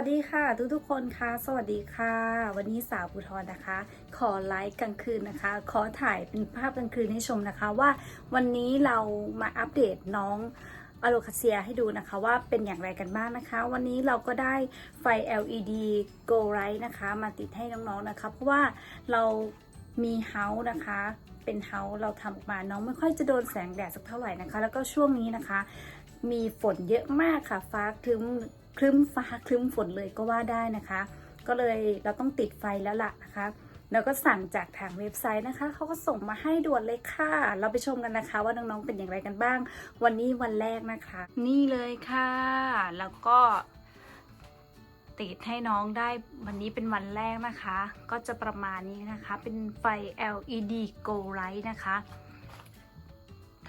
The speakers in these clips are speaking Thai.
วัสดีค่ะ ทุกทุกๆคนค่ะ สวัสดีค่ะ วันนี้สาวภูทรนะคะ ขอไลฟ์กลางคืนนะคะ ขอถ่ายเป็นภาพกลางคืนให้ชมนะคะว่า วันนี้เรามาอัปเดตน้องอโลคาเซียให้ดูนะคะว่าเป็นอย่างไรกันบ้างนะคะ วันนี้เราก็ได้ไฟ LED Go Light นะคะ มาติดให้น้องๆนะคะ เพราะว่าเรามีเฮาส์นะคะเป็นเฮาส์เราทำออกมาน้องไม่ค่อยจะโดนแสงแดดสักเท่าไหร่นะคะ แล้วก็ช่วงนี้นะคะ มีฝนเยอะมากค่ะ ฟ้าครึ้มครึ้มฟ้าครึ้มฝนเลยก็ว่าได้นะคะ ก็เลยเราต้องติดไฟแล้วล่ะนะคะแล้วก็สั่งจากทางเว็บไซต์นะคะ เขาก็ส่งมาให้ด่วนเลยค่ะ เราไปชมกันนะคะ ว่าน้องๆเป็นอย่างไรกันบ้าง วันนี้วันแรกนะคะ นี่เลยค่ะ แล้วก็ติดให้น้องได้วันนี้เป็นวันแรกนะคะ ก็จะประมาณนี้นะคะ เป็นไฟ LED Go Light นะคะ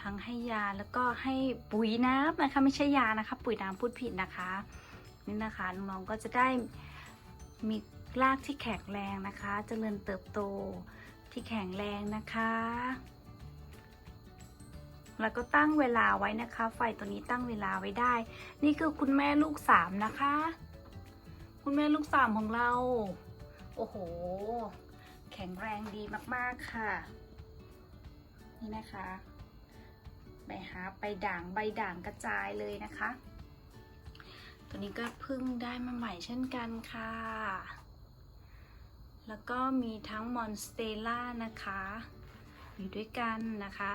ทั้งให้ยาแล้วก็ให้ปุ๋ยน้ำนะคะ ไม่ใช่ยานะคะ ปุ๋ยน้ำพูดผิดนะคะนี่นะคะน้องๆก็จะได้มีรากที่แข็งแรงนะคะเจริญเติบโตที่แข็งแรงนะคะ แล้วก็ตั้งเวลาไว้นะคะ ไฟตัวนี้ตั้งเวลาไว้ได้ นี่คือคุณแม่ลูกสามนะคะ คุณแม่ลูกสามของเรา โอ้โห แข็งแรงดีมากๆค่ะ นี่นะคะ ไปหาไปด่างใบด่างกระจายเลยนะคะ ตัวนี้ก็เพิ่งได้มาใหม่เช่นกันค่ะ แล้วก็มีทั้งมอนสเตล่านะคะอยู่ด้วยกันนะคะ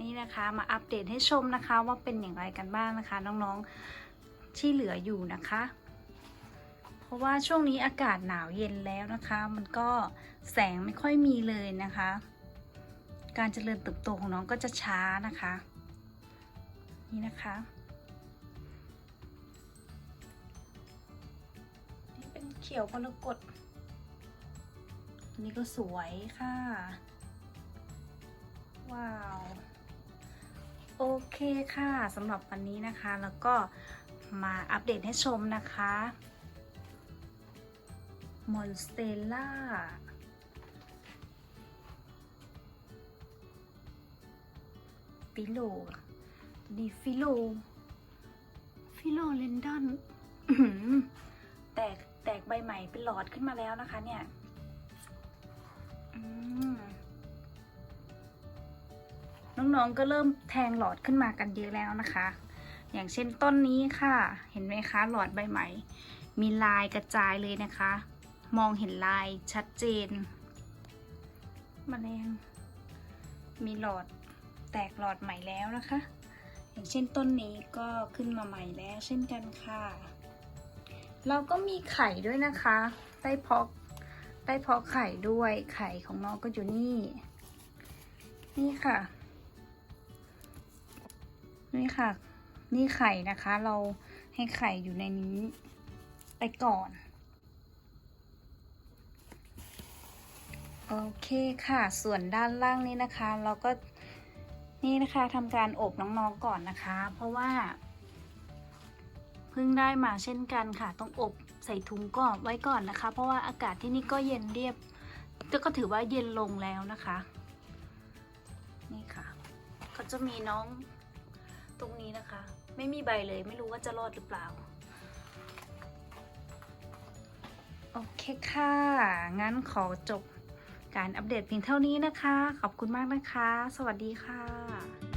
นี่นะคะมาอัปเดตให้ชมนะคะว่าเป็นอย่างไรกันบ้างนะคะ น้องๆที่เหลืออยู่นะคะ เพราะว่าช่วงนี้อากาศหนาวเย็นแล้วนะคะ มันก็แสงไม่ค่อยมีเลยนะคะ การเจริญเติบโตของน้องก็จะช้านะคะ นี่นะคะ นี่เป็นเขียวมรกตอันนี้ก็สวยค่ะ ว้าว โอเคค่ะสำหรับวันนี้นะคะ แล้วก็มาอัปเดตให้ชมนะคะมอนสเตล่า ฟิโลดีฟิโล ฟิโลเลนดอนแตกแตกใบใหม่เป็นหลอดขึ้นมาแล้วนะคะ เนี่ยน้องๆก็เริ่มแทงหลอดขึ้นมากันเยอะแล้วนะคะ อย่างเช่นต้นนี้ค่ะ เห็นไหมคะ หลอดใบใหม่ มีลายกระจายเลยนะคะ มองเห็นลายชัดเจนมแมลงมีหลอด แตกหลอดใหม่แล้วนะคะ อย่างเช่นต้นนี้ก็ขึ้นมาใหม่แล้วเช่นกันค่ะ เราก็มีไข่ด้วยนะคะได้เพาะได้เพาะไข่ด้วยไข่ของน้องก็อยู่นี่ นี่ค่ะ นี่ค่ะ นี่ไข่นะคะ เราให้ไข่อยู่ในนี้ไปก่อนโอเคค่ะ ส่วนด้านล่างนี้นะคะ เราก็ นี่นะคะทำการอบน้องๆก่อนนะคะ เพราะว่าเพิ่งได้มาเช่นกันค่ะ ต้องอบใส่ถุงก่อนไว้ก่อนนะคะ เพราะว่าอากาศที่นี่ก็เย็นเรียบก็ถือว่าเย็นลงแล้วนะคะ นี่ค่ะ ก็จะมีน้องตรงนี้นะคะ ไม่มีใบเลยไม่รู้ว่าจะรอดหรือเปล่า โอเคค่ะ งั้นขอจบ การอัปเดตเพียงเท่านี้นะคะ ขอบคุณมากนะคะ สวัสดีค่ะ